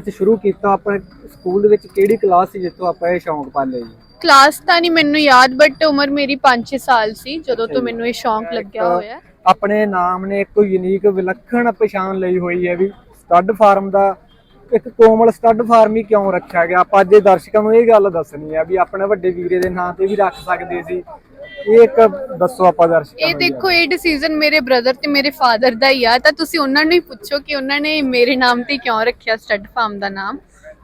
ਵਿੱਚ ਸ਼ੁਰੂ ਕੀਤਾ ਆਪਣੇ ਸਕੂਲ ਦੇ ਵਿੱਚ ਕਿਹੜੀ ਕਲਾਸ ਸੀ ਜਿੱਥੋਂ ਆਪਾਂ ਇਹ ਸ਼ੌਂਕ ਪਾਲੇ ਜੀ ਕਲਾਸ ਤਾਂ ਨਹੀਂ ਮੈਨੂੰ ਯਾਦ ਬਟ ਉਮਰ ਮੇਰੀ 5-6 ਸਾਲ ਸੀ ਜਦੋਂ ਤੋਂ। ਮੈਨੂੰ ਇਹ ਸ਼ੌਂਕ ਲੱਗਿਆ ਹੋਇਆ ਹੈ। ਆਪਣੇ ਨਾਮ ਨੇ ਇੱਕ ਯੂਨੀਕ ਵਿਲੱਖਣ ਪਛਾਣ ਲਈ ਹੋਈ ਹੈ ਵੀ ਸਟੱਡ ਫਾਰਮ ਦਾ ਇੱਕ ਕੋਮਲ ਸਟੱਡ ਫਾਰਮ ਹੀ ਕਿਉਂ ਰੱਖਿਆ ਗਿਆ ਆਪਾਂ ਅੱਜ ਦੇ ਦਰਸ਼ਕਾਂ ਨੂੰ ਇਹ ਗੱਲ ਦੱਸਣੀ ਆ ਵੀ ਆਪਣੇ ਵੱਡੇ ਵੀਰੇ ਦੇ ਨਾਂ ਤੇ ਵੀ ਰੱਖ ਸਕਦੇ ਸੀ ਇਹ ਇੱਕ ਦੱਸੋ ਆਪਾਂ ਦਰਸ਼ਕਾਂ ਇਹ। ਦੇਖੋ ਇਹ ਡਿਸੀਜਨ ਮੇਰੇ ਬ੍ਰਦਰ ਤੇ ਮੇਰੇ ਫਾਦਰ ਦਾ ਹੀ ਆ। ਤਾਂ ਤੁਸੀਂ ਉਹਨਾਂ ਨੂੰ ਹੀ ਪੁੱਛੋ ਕਿ ਉਹਨਾਂ ਨੇ ਮੇਰੇ ਨਾਮ ਤੇ ਕਿਉਂ ਰੱਖਿਆ ਸਟੱਡ ਫਾਰਮ ਦਾ ਨਾਮ?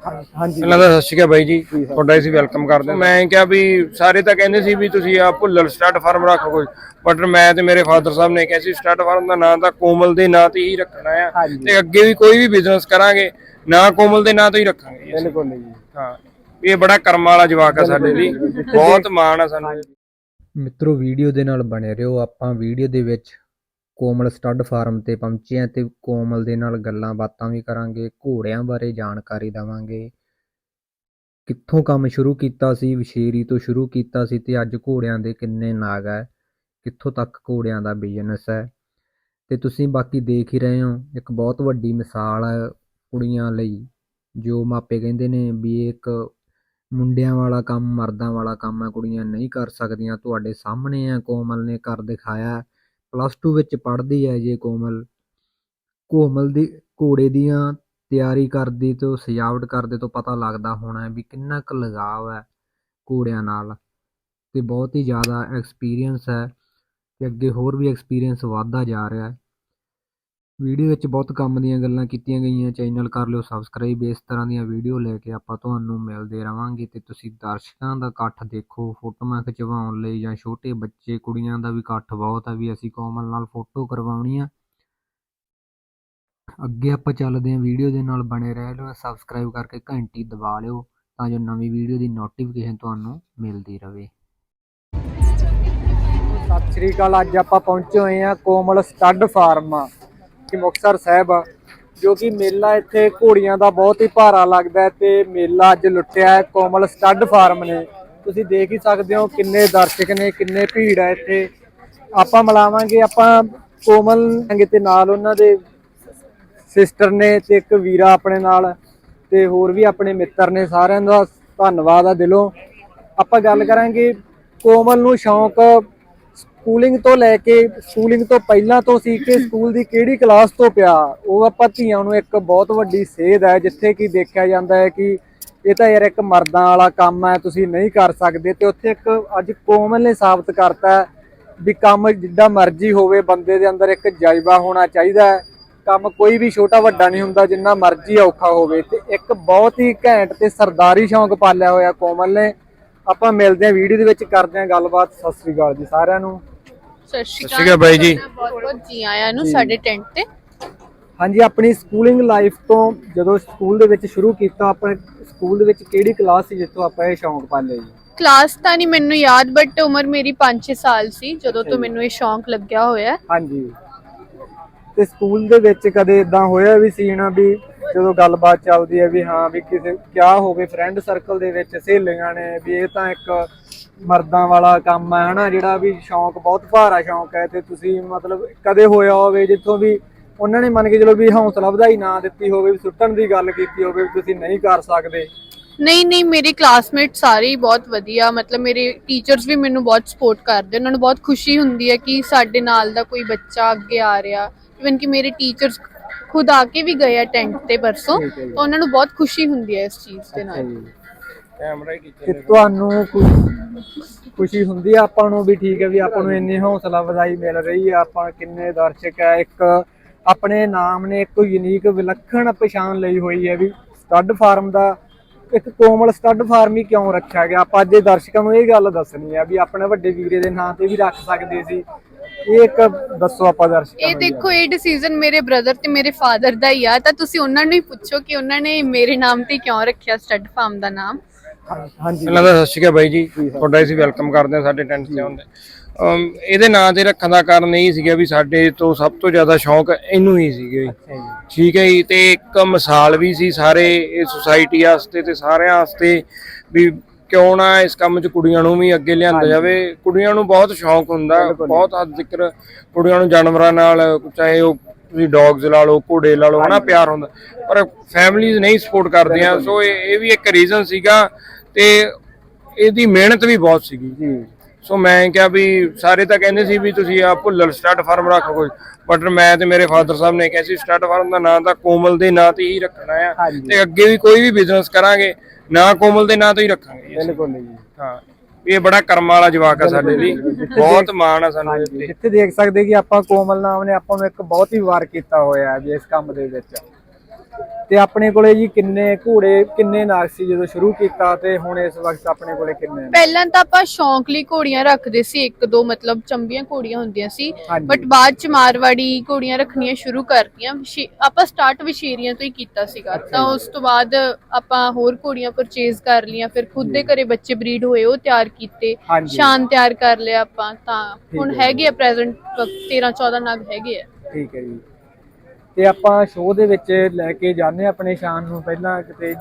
ਹਾਂਜੀ। ਤਾਂ ਸਤਿ ਸ਼੍ਰੀ ਅਕਾਲ ਬਾਈ ਜੀ। ਤੁਹਾਡਾ ਅਸੀਂ ਵੈਲਕਮ ਕਰਦੇ ਹਾਂ ਮੈਂ ਕਿਹਾ ਵੀ ਸਾਰੇ ਤਾਂ ਕਹਿੰਦੇ ਸੀ ਵੀ ਤੁਸੀਂ ਆ ਭੁੱਲਰ ਸਟਾਰਟ ਫਾਰਮ ਰੱਖੋ ਕੋਈ। ਬਟ ਮੈਂ ਤੇ ਮੇਰੇ ਫਾਦਰ ਸਾਹਿਬ ਨੇ ਕਿਹਾ ਸੀ ਸਟਾਰਟ ਫਾਰਮ ਦਾ ਨਾਂ ਤਾਂ ਕੋਮਲ ਦੇ ਨਾਂ ਤੇ ਹੀ ਰੱਖਣਾ ਆ। ਤੇ ਅੱਗੇ ਵੀ ਕੋਈ ਵੀ ਬਿਜ਼ਨਸ ਕਰਾਂਗੇ ਨਾਂ ਕੋਮਲ ਦੇ ਨਾਂ ਤੋਂ ਹੀ ਰੱਖਾਂਗੇ। ਬਿਲਕੁਲ ਜੀ। ਹਾਂ। ਇਹ ਬੜਾ ਕਰਮ ਵਾਲਾ ਜਵਾਕ ਆ ਸਾਡੇ ਲਈ। ਬਹੁਤ ਮਾਣ ਆ ਸਾਨੂੰ। ਮਿੱਤਰੋ, ਵੀਡੀਓ ਦੇ ਨਾਲ ਬਣੇ ਰਹੋ। ਆਪਾਂ ਵੀਡੀਓ ਦੇ ਵਿੱਚ ਕੋਮਲ ਸਟੱਡ ਫਾਰਮ ਤੇ ਪਹੁੰਚੇ ਹਾਂ ਤੇ ਕੋਮਲ ਦੇ ਨਾਲ ਗੱਲਾਂ ਬਾਤਾਂ ਵੀ ਕਰਾਂਗੇ, ਘੋੜਿਆਂ ਬਾਰੇ ਜਾਣਕਾਰੀ ਦਵਾਂਗੇ। ਕਿੱਥੋਂ ਕੰਮ ਸ਼ੁਰੂ ਕੀਤਾ ਸੀ, ਵਿਸ਼ੇਰੀ ਤੋਂ ਸ਼ੁਰੂ ਕੀਤਾ ਸੀ ਤੇ ਅੱਜ ਘੋੜਿਆਂ ਦੇ ਕਿੰਨੇ ਨਾਗ ਹੈ, ਕਿੱਥੋਂ ਤੱਕ ਘੋੜਿਆਂ ਦਾ ਬਿਜ਼ਨਸ ਹੈ। ਤੇ ਤੁਸੀਂ ਬਾਕੀ ਦੇਖ ਹੀ ਰਹੇ ਹੋ, ਇੱਕ ਬਹੁਤ ਵੱਡੀ ਮਿਸਾਲ ਹੈ ਕੁੜੀਆਂ ਲਈ, ਜੋ ਮਾਪੇ ਕਹਿੰਦੇ ਨੇ ਵੀ ਇਹ ਇੱਕ ਮੁੰਡਿਆਂ ਵਾਲਾ ਕੰਮ, ਮਰਦਾਂ ਵਾਲਾ ਕੰਮ ਹੈ, ਕੁੜੀਆਂ ਨਹੀਂ ਕਰ ਸਕਦੀਆਂ। ਤੁਹਾਡੇ ਸਾਹਮਣੇ ਹੈ, ਕੋਮਲ ਨੇ ਕਰ ਦਿਖਾਇਆ। ਪਲੱਸ ਟੂ ਵਿੱਚ ਪੜ੍ਹਦੀ ਹੈ ਜੇ ਕੋਮਲ। ਕੋਮਲ ਦੀ, ਘੋੜੇ ਦੀਆਂ ਤਿਆਰੀ ਕਰਦੀ ਤੋਂ ਸਜਾਵਟ ਕਰਦੇ ਤੋਂ ਪਤਾ ਲੱਗਦਾ ਹੋਣਾ ਵੀ ਕਿੰਨਾ ਕੁ ਲਗਾਵ ਹੈ ਘੋੜਿਆਂ ਨਾਲ। ਅਤੇ ਬਹੁਤ ਹੀ ਜ਼ਿਆਦਾ ਐਕਸਪੀਰੀਅੰਸ ਹੈ ਅਤੇ ਅੱਗੇ ਹੋਰ ਵੀ ਐਕਸਪੀਰੀਅੰਸ ਵੱਧਦਾ ਜਾ ਰਿਹਾ ਵੀਡੀਓ ਵਿੱਚ ਬਹੁਤ ਕੰਮ ਦੀਆਂ ਗੱਲਾਂ ਕੀਤੀਆਂ ਗਈਆਂ। ਚੈਨਲ ਕਰ ਲਿਓ ਸਬਸਕ੍ਰਾਈਬ ਇਸ ਤਰ੍ਹਾਂ ਦੀਆਂ ਵੀਡੀਓ ਲੈ ਕੇ ਆਪਾਂ ਤੁਹਾਨੂੰ ਮਿਲਦੇ ਰਵਾਂਗੇ ਅਤੇ ਤੁਸੀਂ ਦਰਸ਼ਕਾਂ ਦਾ ਇਕੱਠ ਦੇਖੋ, ਫੋਟੋਆਂ ਖਿਚਵਾਉਣ ਲਈ ਜਾਂ ਛੋਟੇ ਬੱਚੇ, ਕੁੜੀਆਂ ਦਾ ਵੀ ਇਕੱਠ ਬਹੁਤ ਹੈ ਵੀ ਅਸੀਂ ਕੋਮਲ ਨਾਲ ਫੋਟੋ ਕਰਵਾਉਣੀ ਆ। ਅੱਗੇ ਆਪਾਂ ਚੱਲਦੇ ਹਾਂ। ਵੀਡੀਓ ਦੇ ਨਾਲ ਬਣੇ ਰਹਿ ਲਓ ਸਬਸਕ੍ਰਾਈਬ ਕਰਕੇ ਘੰਟੀ ਦਬਾ ਲਿਓ ਤਾਂ ਜੋ ਨਵੀਂ ਵੀਡੀਓ ਦੀ ਨੋਟੀਫਿਕੇਸ਼ਨ ਤੁਹਾਨੂੰ ਮਿਲਦੀ ਰਹੇ। ਸਤਿ ਸ਼੍ਰੀ ਅਕਾਲ। ਅੱਜ ਆਪਾਂ ਪਹੁੰਚੇ ਹੋਏ ਹਾਂ ਕੋਮਲ ਸਟੱਡ ਫਾਰਮ। ਕਿ ਮੁਕਤਸਰ ਸਾਹਿਬ ਆ, ਜੋ ਕਿ ਮੇਲਾ ਇੱਥੇ ਘੋੜੀਆਂ ਦਾ ਬਹੁਤ ਹੀ ਭਾਰਾ ਲੱਗਦਾ ਹੈ ਤੇ ਮੇਲਾ ਅੱਜ ਲੁੱਟਿਆ ਹੈ। ਕੋਮਲ ਸਟੱਡ ਫਾਰਮ ਨੇ। ਤੁਸੀਂ ਦੇਖ ਹੀ ਸਕਦੇ ਹੋ ਕਿੰਨੇ ਦਰਸ਼ਕ ਨੇ ਕਿੰਨੇ ਭੀੜ ਹੈ ਇੱਥੇ। ਆਪਾਂ ਮਿਲਾਵਾਂਗੇ ਆਪਾਂ ਕੋਮਲ ਹੈਗੇ ਤੇ ਨਾਲ ਉਹਨਾਂ ਦੇ ਸਿਸਟਰ ਨੇ ਤੇ ਇੱਕ ਵੀਰਾ ਆਪਣੇ ਨਾਲ ਤੇ ਹੋਰ ਵੀ ਆਪਣੇ ਮਿੱਤਰ ਨੇ। ਸਾਰਿਆਂ ਦਾ ਧੰਨਵਾਦ ਆ ਦਿਲੋਂ। ਆਪਾਂ ਗੱਲ ਕਰਾਂਗੇ ਕੋਮਲ ਨੂੰ ਸ਼ੌਂਕ ਸਕੂਲਿੰਗ ਤੋਂ ਲੈ ਕੇ ਸਕੂਲਿੰਗ ਤੋਂ ਪਹਿਲਾਂ ਤੋਂ ਸੀ ਕਿ ਸਕੂਲ ਦੀ ਕਿਹੜੀ ਕਲਾਸ ਤੋਂ ਪਿਆ, ਉਹ ਆਪਾਂ ਧੀਆਂ ਨੂੰ ਇੱਕ ਬਹੁਤ ਵੱਡੀ ਸੇਧ ਹੈ, ਜਿੱਥੇ ਕਿ ਦੇਖਿਆ ਜਾਂਦਾ ਹੈ ਕਿ ਇਹ ਤਾਂ ਯਾਰ ਇੱਕ ਮਰਦਾਂ ਵਾਲਾ ਕੰਮ ਹੈ, ਤੁਸੀਂ ਨਹੀਂ ਕਰ ਸਕਦੇ ਤੇ ਉੱਥੇ ਇੱਕ ਅੱਜ ਕੋਮਲ ਨੇ ਸਾਬਤ ਕਰਤਾ ਵੀ ਕੰਮ ਜਿੱਦਾਂ ਮਰਜ਼ੀ ਹੋਵੇ, ਬੰਦੇ ਦੇ ਅੰਦਰ ਇੱਕ ਜਜ਼ਬਾ ਹੋਣਾ ਚਾਹੀਦਾ ਹੈ। ਕੰਮ ਕੋਈ ਵੀ ਛੋਟਾ ਵੱਡਾ ਨਹੀਂ ਹੁੰਦਾ, ਜਿੰਨਾ ਮਰਜ਼ੀ ਔਖਾ ਹੋਵੇ ਤੇ ਇੱਕ ਬਹੁਤ ਹੀ ਘੈਂਟ ਤੇ ਸਰਦਾਰੀ ਸ਼ੌਂਕ ਪਾਲਿਆ ਹੋਇਆ ਕੋਮਲ ਨੇ। ਆਪਾਂ ਮਿਲਦੇ ਹਾਂ ਵੀਡੀਓ ਦੇ ਵਿੱਚ, ਕਰਦੇ ਹਾਂ ਗੱਲਬਾਤ। ਸਤਿ ਸ੍ਰੀ ਅਕਾਲ ਜੀ ਸਾਰਿਆਂ ਨੂੰ। ਸਤਿ ਸ਼੍ਰੀ ਸਤਿ ਸ਼੍ਰੀ ਅਕਾਲ ਬਾਈ ਜੀ। ਬਹੁਤ ਬਹੁਤ ਜੀ ਆਇਆਂ ਨੂੰ ਸਾਡੇ ਟੈਂਟ ਤੇ ਹਾਂਜੀ ਆਪਣੀ ਸਕੂਲਿੰਗ ਲਾਈਫ ਤੋਂ ਜਦੋਂ ਸਕੂਲ ਦੇ ਵਿੱਚ ਸ਼ੁਰੂ ਕੀਤਾ ਆਪਣੇ ਸਕੂਲ ਦੇ ਵਿੱਚ ਕਿਹੜੀ ਕਲਾਸ ਸੀ ਜਿੱਥੋਂ ਆਪਾਂ ਇਹ ਸ਼ੌਂਕ ਪਾਲੇ ਜੀ ਕਲਾਸ ਤਾਂ ਨਹੀਂ ਮੈਨੂੰ ਯਾਦ ਬਟ ਉਮਰ ਮੇਰੀ 5-6 ਸਾਲ ਸੀ ਜਦੋਂ ਅੱਛਾ ਤੋਂ ਜੀ। ਮੈਨੂੰ ਇਹ ਸ਼ੌਂਕ ਲੱਗਿਆ ਹੋਇਆ ਹੈ। ਹਾਂਜੀ ਤੇ ਸਕੂਲ ਦੇ ਵਿੱਚ ਕਦੇ ਇਦਾਂ ਹੋਇਆ ਵੀ ਸੀ ਨਾ ਵੀ ਜਦੋਂ ਗੱਲਬਾਤ ਚੱਲਦੀ ਹੈ ਵੀ ਹਾਂ ਵੀ ਕਿਸੇ ਕਿਆ ਹੋਵੇ ਫਰੈਂਡ ਸਰਕਲ ਦੇ ਵਿੱਚ ਸਹੇਲੀਆਂ ਨੇ ਵੀ ਇਹ ਤਾਂ ਇੱਕ ਮਰਦਾਂ ਵਾਲਾ ਕੰਮ ਹੈ ਹਨਾ ਜਿਹੜਾ ਵੀ ਸ਼ੌਂਕ ਬਹੁਤ ਭਾਰਾ ਸ਼ੌਂਕ ਹੈ ਤੇ ਤੁਸੀਂ ਮਤਲਬ ਕਦੇ ਹੋਇਆ ਹੋਵੇ ਜਿੱਥੋਂ ਵੀ ਉਹਨਾਂ ਨੇ ਮੰਨ ਕੇ ਚਲੋ ਵੀ ਹੌਸਲਾ ਵਧਾਈ ਨਾ ਦਿੱਤੀ ਹੋਵੇ ਵੀ ਸੁੱਟਣ ਦੀ ਗੱਲ ਕੀਤੀ ਹੋਵੇ ਵੀ ਤੁਸੀਂ ਨਹੀਂ ਕਰ ਸਕਦੇ। ਨਹੀਂ ਨਹੀਂ ਮੇਰੇ ਕਲਾਸਮੇਟ ਸਾਰੇ ਹੀ ਬਹੁਤ ਵਧੀਆ ਮਤਲਬ ਮੇਰੇ ਟੀਚਰਸ ਵੀ ਮੈਨੂੰ ਬਹੁਤ ਸਪੋਰਟ ਕਰਦੇ ਉਹਨਾਂ ਨੂੰ ਬਹੁਤ ਖੁਸ਼ੀ ਹੁੰਦੀ ਹੈ ਕਿ ਸਾਡੇ ਨਾਲ ਦਾ ਕੋਈ ਬੱਚਾ ਅੱਗੇ ਆ ਰਿਹਾ। ਇਵਨ ਕਿ ਮੇਰੇ ਟੀਚਰਸ ਖੁਦ ਆ ਕੇ ਵੀ ਗਏ ਆ ਟੈਂਟ ਤੇ ਪਰਸੋਂ। ਤਾਂ ਉਹਨਾਂ ਨੂੰ ਬਹੁਤ ਖੁਸ਼ੀ ਹੁੰਦੀ ਹੈ ਇਸ ਚੀਜ਼ ਦੇ ਨਾਲ। ਕੈਮਰਾ ਹੀ ਤੇ ਤੁਹਾਨੂੰ ਕੁ- ਖੁਸ਼ੀ ਹੁੰਦੀ ਆ? ਆਪਾਂ ਨੂੰ ਵੀ ਠੀਕ ਹੈ ਵੀ ਆਪਾਂ ਨੂੰ ਇੰਨੀ ਹੌਸਲਾ ਵਧਾਈ ਮਿਲ ਰਹੀ ਆ। ਆਪਾਂ ਕਿੰਨੇ ਦਰਸ਼ਕ ਹੈ ਇੱਕ ਆਪਣੇ ਨਾਮ ਨੇ ਇੱਕ ਯੂਨੀਕ ਵਿਲੱਖਣ ਪਛਾਣ ਲਈ ਹੋਈ ਹੈ ਵੀ ਸਟੱਡ ਫਾਰਮ ਦਾ ਇੱਕ ਕੋਮਲ ਸਟੱਡ ਫਾਰਮ ਹੀ ਕਿਉਂ ਰੱਖਿਆ ਗਿਆ? ਆਪਾਂ ਅੱਜ ਦੇ ਦਰਸ਼ਕਾਂ ਨੂੰ ਇਹ ਗੱਲ ਦੱਸਣੀ ਆ ਵੀ ਆਪਣੇ ਵੱਡੇ ਵੀਰੇ ਦੇ ਨਾਂ ਤੇ ਵੀ ਰੱਖ ਸਕਦੇ ਸੀ। ਇਹ ਇੱਕ ਦੱਸੋ ਆਪਾਂ ਦਰਸ਼ਕਾਂ ਇਹ। ਦੇਖੋ ਇਹ ਡਿਸੀਜਨ ਮੇਰੇ ਬ੍ਰਦਰ ਤੇ ਮੇਰੇ ਫਾਦਰ ਦਾ ਹੀ ਆ। ਤਾਂ ਤੁਸੀਂ ਉਹਨਾਂ ਨੂੰ ਹੀ ਪੁੱਛੋ ਕਿ ਉਹਨਾਂ ਨੇ ਮੇਰੇ ਨਾਮ ਤੇ ਕਿਉਂ ਰੱਖਿਆ ਸਟੱਡ ਫਾਰਮ ਦਾ ਨਾਮ? ਹਾਂਜੀ। ਪਹਿਲਾਂ ਤਾਂ ਸਤਿ ਸ਼੍ਰੀ ਅਕਾਲ ਬਾਈ ਜੀ। ਤੁਹਾਡਾ ਅਸੀਂ ਵੈਲਕਮ ਕਰਦੇ ਹਾਂ ਸਾਡੇ ਟੈਂਟ ਤੇ ਆਉਂਦੇ ਇਹਦੇ ਨਾਂ ਤੇ ਰੱਖਣ ਦਾ ਕਾਰਨ ਇਹ ਸੀਗਾ ਵੀ ਸਾਡੇ ਤੋਂ ਸਭ ਤੋਂ ਜ਼ਿਆਦਾ ਸ਼ੌਂਕ ਇਹਨੂੰ ਹੀ ਸੀਗੇ। ਠੀਕ ਹੈ ਜੀ ਤੇ ਇੱਕ ਮਿਸਾਲ ਵੀ ਸੀ ਸਾਰੇ ਇਹ ਸੁਸਾਇਟੀ ਵਾਸਤੇ ਤੇ ਸਾਰਿਆਂ ਵਾਸਤੇ ਵੀ ਕਿਉਂ ਨਾ ਇਸ ਕੰਮ 'ਚ ਕੁੜੀਆਂ ਨੂੰ ਵੀ ਅੱਗੇ ਲਿਆਂਦਾ। ਜਾਵੇ। ਕੁੜੀਆਂ ਨੂੰ ਬਹੁਤ ਸ਼ੌਂਕ ਹੁੰਦਾ। ਬਹੁਤ ਹੱਦ ਤੱਕ ਕੁੜੀਆਂ ਨੂੰ ਜਾਨਵਰਾਂ ਨਾਲ ਚਾਹੇ ਉਹ ਤੁਸੀਂ ਡੌਗਸ ਲਾ ਲਓ ਘੋੜੇ ਲਾ ਲਓ ਹਨਾ ਪਿਆਰ ਹੁੰਦਾ। ਪਰ ਫੈਮਲੀਜ਼ ਨਹੀਂ ਸਪੋਰਟ ਕਰਦੀਆਂ ਸੋ ਇਹ ਵੀ ਇੱਕ ਰੀਜ਼ਨ ਸੀਗਾ ਤੇ ਇਹਦੀ ਮਿਹਨਤ ਵੀ ਬਹੁਤ ਸੀਗੀ। ਜੀ ਸੋ ਮੈਂ ਕਿਹਾ ਵੀ ਸਾਰੇ ਤਾਂ ਕਹਿੰਦੇ ਸੀ ਵੀ ਤੁਸੀਂ ਆ ਭੁੱਲਰ ਸਟਾਰਟ ਫਾਰਮ ਰੱਖੋ ਕੋਈ ਬਟ ਮੈਂ ਤੇ ਮੇਰੇ ਫਾਦਰ ਸਾਹਿਬ ਨੇ ਕਿਹਾ ਸੀ ਸਟਾਰਟ ਫਾਰਮ ਦਾ ਨਾਂ ਤਾਂ ਕੋਮਲ ਦੇ ਨਾਂ ਤੇ ਹੀ ਰੱਖਣਾ ਆ। ਤੇ ਅੱਗੇ ਵੀ ਕੋਈ ਵੀ ਬਿਜ਼ਨਸ ਕਰਾਂਗੇ ਨਾ ਕੋਮਲ ਦੇ ਨਾਂ ਤੋਂ ਹੀ ਰੱਖਾਂਗੇ। ਬਿਲਕੁਲ ਜੀ। ਹਾਂ ਇਹ ਬੜਾ ਕਰਮ ਵਾਲਾ ਜਵਾਕ ਆ ਸਾਡੇ ਲਈ। ਬਹੁਤ ਮਾਣ ਆ ਸਾਨੂੰ ਜਿੱਥੇ ਦੇਖ ਸਕਦੇ ਕਿ ਆਪਾਂ ਕੋਮਲ ਨਾਮ ਨੇ ਆਪਾਂ ਨੂੰ ਇੱਕ ਬਹੁਤ ਹੀ ਵਾਰ ਕੀਤਾ ਹੋਇਆ ਹੈ ਜੀ ਇਸ ਕੰਮ ਦੇ ਵਿੱਚ। ਤੇ ਆਪਣੇ ਕੋਲੇ ਜੀ ਕਿੰਨੇ ਘੋੜੇ ਕਿੰਨੇ ਨਾਗ ਸੀ ਜਦੋਂ ਸ਼ੁਰੂ ਕੀਤਾ ਤੇ ਹੁਣ ਇਸ ਵਕਤ ਆਪਣੇ ਕੋਲੇ ਕਿੰਨੇ ਨੇ? ਪਹਿਲਾਂ ਤਾਂ ਆਪਾਂ ਸ਼ੌਂਕ ਲਈ ਘੋੜੀਆਂ ਰੱਖਦੇ ਸੀ ਇੱਕ ਦੋ ਮਤਲਬ ਚੰਬੀਆਂ ਘੋੜੀਆਂ ਹੁੰਦੀਆਂ ਸੀ ਹਾਂਜੀ। ਬਟ ਬਾਅਦ ਚ ਮਾਰਵਾੜੀ ਘੋੜੀਆਂ ਰੱਖਣੀਆਂ ਸ਼ੁਰੂ ਕਰਤੀਆਂ ਵਿਸ਼ੇ- ਆਪਾਂ ਸਟਾਰਟ ਵਿਸ਼ੇਰੀਆਂ ਤੋਂ ਹੀ ਕੀਤਾ ਸੀਗਾ। ਤਾਂ ਉਸ ਤੋਂ ਬਾਅਦ ਆਪਾਂ ਹੋਰ ਘੋੜੀਆਂ ਪਰਚੇਜ਼ ਕਰ ਲੀਆਂ ਫਿਰ ਖੁਦ ਦੇ ਘਰੇ ਬੱਚੇ ਬਰੀਡ ਹੋਏ ਉਹ ਤਿਆਰ ਕੀਤੇ ਹਾਂਜੀ। ਸ਼ਾਨ ਤਿਆਰ ਕਰ ਲਿਆ ਆਪਾਂ ਤਾਂ ਹੁਣ ਹੈ ਹੈਗੇ ਆ ਪ੍ਰੈਜ਼ੈਂਟ 13 14 ਨਗ ਹੈਗੇ ਆ। ਠੀਕ ਹੈ ਜੀ। ਤੇ ਆਪਾਂ ਸ਼ੋਅ ਦੇ ਵਿੱਚ ਲੈ ਕੇ ਜਾਂਦੇ ਆਪਣੇ ਸ਼ਾਨ ਨੂੰ ਪਹਿਲਾਂ ਕਿਤੇ।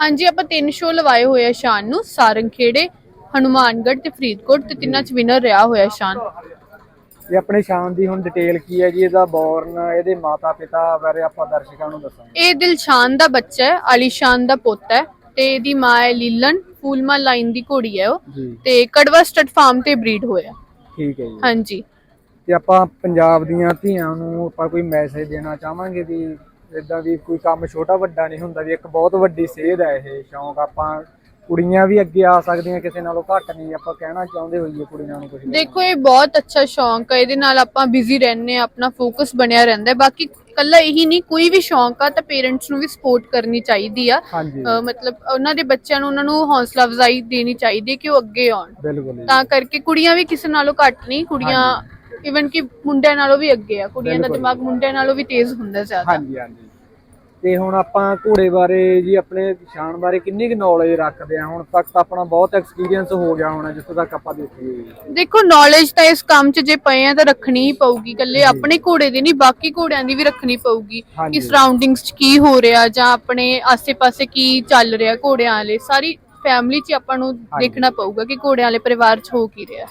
ਹਾਂਜੀ ਆਪਾਂ ਤਿੰਨ ਸ਼ੋਅ ਲਵਾਏ ਹੋਏ ਆ ਸ਼ਾਨ ਨੂੰ ਸਾਰੰਗਖੇੜੇ ਹਨੂਮਾਨਗੜ੍ਹ ਤੇ ਫਰੀਦਕੋਟ ਤੇ ਤਿੰਨਾਂ ਚ ਵਿਨਰ ਰਿਹਾ ਹੋਇਆ ਸ਼ਾਨ। ਤੇ ਆਪਣੇ ਸ਼ਾਨ ਦੀ ਹੁਣ ਡਿਟੇਲ ਕੀ ਹੈ ਜੀ? ਇਹਦਾ ਬੌਰਨ ਇਹਦੇ ਮਾਤਾ ਪਿਤਾ ਬਾਰੇ ਆਪਾਂ ਦਰਸ਼ਕਾਂ ਨੂੰ ਦੱਸਾਂਗੇ। ਇਹ ਦਿਲਸ਼ਾਨ ਦਾ ਬੱਚਾ ਹੈ ਆਲੀਸ਼ਾਨ ਦਾ ਪੁੱਤ ਹੈ ਤੇ ਇਹਦੀ ਮਾਂ ਹੈ ਲੀਲਨ ਫੂਲਮਾ ਲਾਈਨ ਦੀ ਘੋੜੀ ਹੈ ਉਹ ਜੀ। ਤੇ ਕੜਵਾ ਸਟੱਡ ਫਾਰਮ ਤੇ ਬਰੀਡ ਹੋਇਆ। ਠੀਕ ਹੈ ਜੀ। ਹਾਂਜੀ। ਤੇ ਆਪਾਂ ਪੰਜਾਬ ਦੀਆਂ ਧੀਆਂ ਨੂੰ ਆਪਾਂ ਕੋਈ ਮੈਸੇਜ ਦੇਣਾ ਚਾਹਾਂਗੇ ਵੀ ਇਦਾਂ ਵੀ ਕੋਈ ਕੰਮ ਛੋਟਾ ਵੱਡਾ ਨਹੀਂ ਹੁੰਦਾ ਵੀ ਇੱਕ ਬਹੁਤ ਵੱਡੀ ਸੇਧ ਹੈ ਇਹ ਸ਼ੌਂਕ ਆਪਾਂ ਕੁੜੀਆਂ ਵੀ ਅੱਗੇ ਆ ਸਕਦੀਆਂ ਕਿਸੇ ਨਾਲੋਂ ਘੱਟ ਨਹੀਂ ਆਪਾਂ ਕਹਿਣਾ ਚਾਹੁੰਦੇ ਹੋਈਏ ਕੁੜੀਆਂ ਨੂੰ ਕੁਝ ਦੇਖੋ ਇਹ ਬਹੁਤ ਅੱਛਾ ਸ਼ੌਂਕ ਹੈ ਇਹਦੇ ਨਾਲ ਆਪਾਂ ਬਿਜ਼ੀ ਰਹਿੰਦੇ ਆ ਆਪਣਾ ਫੋਕਸ ਬਣਿਆ ਰਹਿੰਦਾ ਹੈ। ਬਾਕੀ ਕੱਲਾ ਇਹੀ ਨਹੀਂ ਕੋਈ ਵੀ ਸ਼ੌਂਕ ਆ ਤਾਂ ਪੇਰੈਂਟਸ ਨੂੰ ਵੀ ਸਪੋਰਟ ਕਰਨੀ ਚਾਹੀਦੀ ਆ। ਮਤਲਬ ਉਹਨਾਂ ਦੇ ਬੱਚਿਆਂ ਨੂੰ ਉਹਨਾਂ ਨੂੰ ਹੌਸਲਾ ਅਫਜ਼ਾਈ ਦੇਣੀ ਚਾਹੀਦੀ ਕਿ ਉਹ ਅੱਗੇ ਆਉਣ। ਤਾਂ ਕਰਕੇ ਕੁੜੀਆਂ ਵੀ ਕਿਸੇ ਨਾਲੋਂ ਘੱਟ ਨਹੀਂ ਕੁੜੀਆਂ ਇਵਨ ਕਿ ਮੁੰਡਿਆਂ ਨਾਲੋਂ ਵੀ ਅੱਗੇ ਆ ਕੁੜੀਆਂ ਦਾ ਬਿਲਕੁਲ। ਦਿਮਾਗ ਮੁੰਡਿਆਂ ਨਾਲੋਂ ਵੀ ਤੇਜ਼ ਹੁੰਦਾ ਜ਼ਿਆਦਾ। ਹਾਂਜੀ ਹਾਂਜੀ। ਤੇ ਹੁਣ ਆਪਾਂ ਘੋੜੇ ਬਾਰੇ ਜੀ ਆਪਣੇ ਸ਼ਾਨ ਬਾਰੇ ਕਿੰਨੀ ਕੁ ਨੌਲੇਜ ਰੱਖਦੇ ਆ? ਹੁਣ ਤੱਕ ਤਾਂ ਆਪਣਾ ਬਹੁਤ ਐਕਸਪੀਰੀਅੰਸ ਹੋ ਗਿਆ ਹੋਣਾ ਜਿੱਥੋਂ ਤੱਕ ਆਪਾਂ ਦੇਖੀਏ। ਜੀ। ਦੇਖੋ ਨੌਲੇਜ ਤਾਂ ਇਸ ਕੰਮ 'ਚ ਜੇ ਪਏ ਆ ਤਾਂ ਰੱਖਣੀ ਹੀ ਪਊਗੀ। ਇਕੱਲੇ ਆਪਣੇ ਘੋੜੇ ਦੀ ਨਹੀਂ ਬਾਕੀ ਘੋੜਿਆਂ ਦੀ ਵੀ ਰੱਖਣੀ ਪਊਗੀ। ਹਾਂਜੀ। ਕਿ ਸਰਾਊਂਡਿੰਗਸ 'ਚ ਕੀ ਹੋ ਰਿਹਾ ਜਾਂ ਆਪਣੇ ਆਸੇ-ਪਾਸੇ ਕੀ ਚੱਲ ਰਿਹਾ ਘੋੜਿਆਂ ਵਾਲੇ ਸਾਰੀ ਫੈਮਿਲੀ 'ਚ ਆਪਾਂ ਨੂੰ ਦੇਖਣਾ ਪਊਗਾ ਕਿ ਘੋੜਿਆਂ ਵਾਲੇ ਪਰਿਵਾਰ 'ਚ ਹੋ ਕੀ ਰਿਹਾ।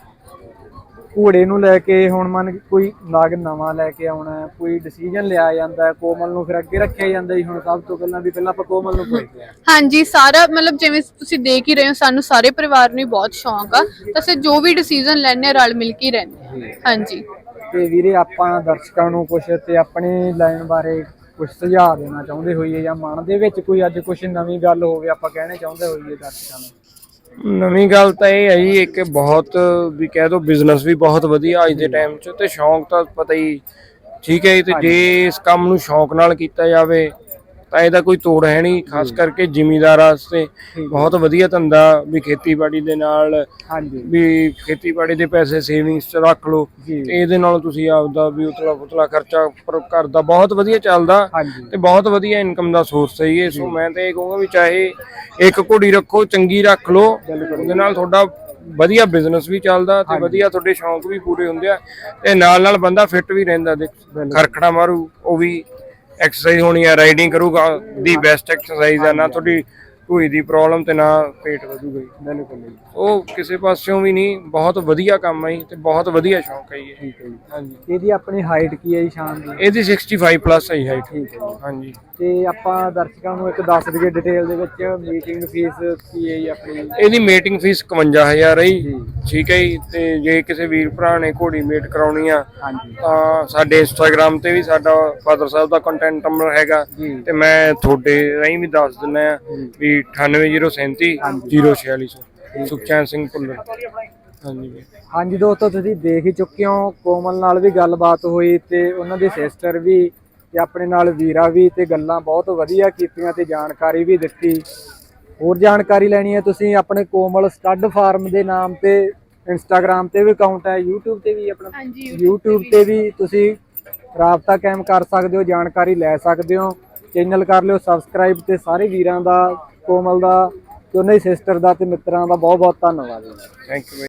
ਘੋੜੇ ਨੂੰ ਲੈ ਕੇ ਹੁਣ ਮੰਨ ਕੇ ਕੋਈ ਨਾਗ ਨਵਾਂ ਲੈ ਕੇ ਆਉਣਾ ਕੋਈ ਡਿਸੀਜਨ ਲਿਆ ਜਾਂਦਾ ਕੋਮਲ ਨੂੰ ਫਿਰ ਅੱਗੇ ਰੱਖਿਆ ਜਾਂਦਾ ਜੀ ਹੁਣ ਸਭ ਤੋਂ ਪਹਿਲਾਂ ਵੀ ਪਹਿਲਾਂ ਆਪਾਂ ਕੋਮਲ ਨੂੰ ਪੁੱਛਦੇ ਆ ਹਾਂਜੀ ਸਾਰਾ ਮਤਲਬ ਜਿਵੇਂ ਤੁਸੀਂ ਦੇਖ ਹੀ ਰਹੇ ਹੋ ਸਾਨੂੰ ਸਾਰੇ ਪਰਿਵਾਰ ਨੂੰ ਬਹੁਤ ਸ਼ੌਂਕ ਆ ਤਾਂ ਅਸੀਂ ਜੋ ਵੀ ਡਿਸੀਜਨ ਲੈਣੇ ਰਲ ਮਿਲ ਕੇ ਰਹਿੰਦੇ ਹਾਂਜੀ। ਤੇ ਵੀਰੇ ਆਪਾਂ ਦਰਸ਼ਕਾਂ ਨੂੰ ਕੁਝ ਤੇ ਆਪਣੀ ਲਾਈਨ ਬਾਰੇ ਕੁਝ ਸੁਝਾਅ ਦੇਣਾ ਚਾਹੁੰਦੇ ਹੋਈਏ ਜਾਂ ਮਨ ਦੇ ਵਿੱਚ ਕੋਈ ਅੱਜ ਕੁਝ ਨਵੀਂ ਗੱਲ ਹੋਵੇ ਆਪਾਂ ਕਹਿਣੇ ਚਾਹੁੰਦੇ ਹੋਈਏ ਦਰਸ਼ਕਾਂ ਨੂੰ? ਨਵੀਂ ਗੱਲ ਤਾਂ ਇਹ ਹੈ ਜੀ ਇੱਕ ਬਹੁਤ ਵੀ ਕਹਿ ਦੋ ਬਿਜ਼ਨਸ ਵੀ ਬਹੁਤ ਵਧੀਆ ਅੱਜ ਦੇ ਟਾਈਮ 'ਚ ਤੇ ਸ਼ੌਂਕ ਤਾਂ ਪਤਾ ਹੀ ਠੀਕ ਹੈ ਜੀ, ਤੇ ਜੇ ਇਸ ਕੰਮ ਨੂੰ ਸ਼ੌਂਕ ਨਾਲ ਕੀਤਾ ਜਾਵੇ ਇਹਦਾ ਕੋਈ ਤੋੜ ਹੈ ਨਹੀਂ ਖਾਸ ਕਰਕੇ ਜ਼ਿਮੀਂਦਾਰਾਂ ਵਾਸਤੇ ਬਹੁਤ ਵਧੀਆ ਧੰਦਾ ਵੀ ਖੇਤੀਬਾੜੀ ਦੇ ਨਾਲ ਹਾਂਜੀ। ਵੀ ਖੇਤੀਬਾੜੀ ਦੇ ਪੈਸੇ ਸੇਵਿੰਗਸ 'ਚ ਰੱਖ ਲਓ। ਇਹਦੇ ਨਾਲ ਤੁਸੀਂ ਆਪਦਾ ਵੀ ਉਤਲਾ ਫੁਤਲਾ ਖਰਚਾ ਪਰ ਘਰ ਦਾ ਬਹੁਤ ਵਧੀਆ ਚੱਲਦਾ ਤੇ ਬਹੁਤ ਵਧੀਆ ਇਨਕਮ ਦਾ ਸੋਰਸ ਹੈ ਇਹ। ਸੋ ਮੈਂ ਤਾਂ ਇਹ ਕਹੂੰਗਾ ਵੀ ਚਾਹੇ ਇੱਕ ਘੋੜੀ ਰੱਖੋ ਚੰਗੀ ਰੱਖ ਲਓ ਉਹਦੇ ਨਾਲ ਤੁਹਾਡਾ ਵਧੀਆ ਬਿਜ਼ਨਸ ਵੀ ਚੱਲਦਾ ਤੇ ਵਧੀਆ ਤੁਹਾਡੇ ਸ਼ੌਂਕ ਵੀ ਪੂਰੇ ਹੁੰਦੇ ਆ ਤੇ ਨਾਲ ਨਾਲ ਬੰਦਾ ਫਿੱਟ ਵੀ ਰਹਿੰਦਾ ਦੇਖ ਖਰਖੜਾ ਮਾਰੂ ਉਹ ਵੀ ਐਕਸਰਸਾਈਜ਼ ਹੋਣੀ ਹੈ ਰਾਈਡਿੰਗ ਕਰੂਗਾ ਦੀ ਬੈਸਟ ਐਕਸਰਸਾਈਜ਼ ਆ ਨਾ ਤੁਹਾਡੀ ਢੂਈ ਦੀ ਪ੍ਰੋਬਲਮ ਤੇ ਨਾ ਪੇਟ ਵਧੂਗਾ ਜੀ ਬਿਲਕੁਲ ਜੀ ਉਹ ਕਿਸੇ ਪਾਸਿਓਂ ਵੀ ਨਹੀਂ ਬਹੁਤ ਵਧੀਆ ਕੰਮ ਹੈ ਜੀ ਤੇ ਬਹੁਤ ਵਧੀਆ ਸ਼ੌਂਕ ਹੈ ਜੀ ਇਹ। ਠੀਕ ਹੈ ਜੀ। ਹਾਂਜੀ। ਇਹਦੀ ਆਪਣੀ ਹਾਈਟ ਕੀ ਹੈ ਜੀ ਸ਼ਾਨ ਦੀ? ਇਹਦੀ 65 ਪਲੱਸ ਹੈ ਹਾਈਟ ਠੀਕ ਹੈ ਜੀ। ਹਾਂਜੀ। ਤੇ ਆਪਾਂ ਦਰਸ਼ਕਾਂ ਨੂੰ ਇੱਕ ਦੱਸ ਦਈਏ ਡਿਟੇਲ ਦੇ ਵਿੱਚ ਮੀਟਿੰਗ ਫੀਸ ਕੀ ਹੈ ਜੀ ਆਪਣੀ? ਇਹਦੀ ਮੀਟਿੰਗ ਫੀਸ 51000 ਹੈ ਜੀ। ਜੀ। ਠੀਕ ਹੈ ਜੀ ਤੇ ਜੇ ਕਿਸੇ ਵੀਰ ਭਰਾ ਨੇ ਘੋੜੀ ਮੇਟ ਕਰਾਉਣੀ ਆ ਹਾਂਜੀ। ਤਾਂ ਸਾਡੇ ਇੰਸਟਾਗ੍ਰam ਤੇ ਵੀ ਸਾਡਾ ਫਾਦਰ ਸਾਹਿਬ ਦਾ ਕੰਟੈਂਟ ਨੰਬਰ ਹੈਗਾ। ਜੀ। ਤੇ ਮੈਂ ਤੁਹਾਡੇ ਰਾਹੀਂ ਵੀ ਦੱਸ ਦਿੰਦਾ ਆ ਵੀ 98037 04600 ਸੁਖਚੈਨ ਸਿੰਘ ਭੁੱਲਰ। ਹਾਂਜੀ। ਜੀ। ਹਾਂਜੀ ਦੋਸਤੋ ਤੁਸੀਂ ਦੇਖ ਹੀ ਚੁੱਕੇ ਹੋ ਕੋਮਲ ਨਾਲ ਵੀ ਗੱਲਬਾਤ ਹੋਈ ਤੇ ਉਹਨਾਂ ਦੀ ਸਿਸਟਰ ਵੀ ਤੇ ਆਪਣੇ ਨਾਲ ਵੀਰਾ ਵੀ ਤੇ ਗੱਲਾਂ ਬਹੁਤ ਵਧੀਆ ਕੀਤੀਆਂ ਤੇ ਜਾਣਕਾਰੀ ਵੀ ਦਿੱਤੀ। ਹੋਰ ਜਾਣਕਾਰੀ ਲੈਣੀ ਹੈ ਤੁਸੀਂ ਆਪਣੇ ਕੋਮਲ ਸਟੱਡ ਫਾਰਮ ਦੇ ਨਾਮ ਤੇ ਇੰਸਟਾਗ੍ਰam ਤੇ ਵੀ ਅਕਾਊਂਟ ਹੈ YouTube ਤੇ ਵੀ ਆਪਣਾ ਹਾਂਜੀ YouTube ਤੇ ਵੀ ਤੁਸੀਂ ਰਾਬਤਾ ਕਾਇਮ ਕਰ ਸਕਦੇ ਹੋ ਜਾਣਕਾਰੀ ਲੈ ਸਕਦੇ ਹੋ। ਚੈਨਲ ਕਰ ਲਿਓ ਸਬਸਕ੍ਰਾਈਬ ਤੇ ਸਾਰੇ ਵੀਰਾਂ ਦਾ ਕੋਮਲ ਦਾ ਤੇ ਉਹਨਾਂ ਦੀ ਸਿਸਟਰ ਦਾ ਤੇ ਮਿੱਤਰਾਂ ਦਾ ਬਹੁਤ ਬਹੁਤ ਧੰਨਵਾਦ। ਜੀ ਥੈਂਕ ਯੂ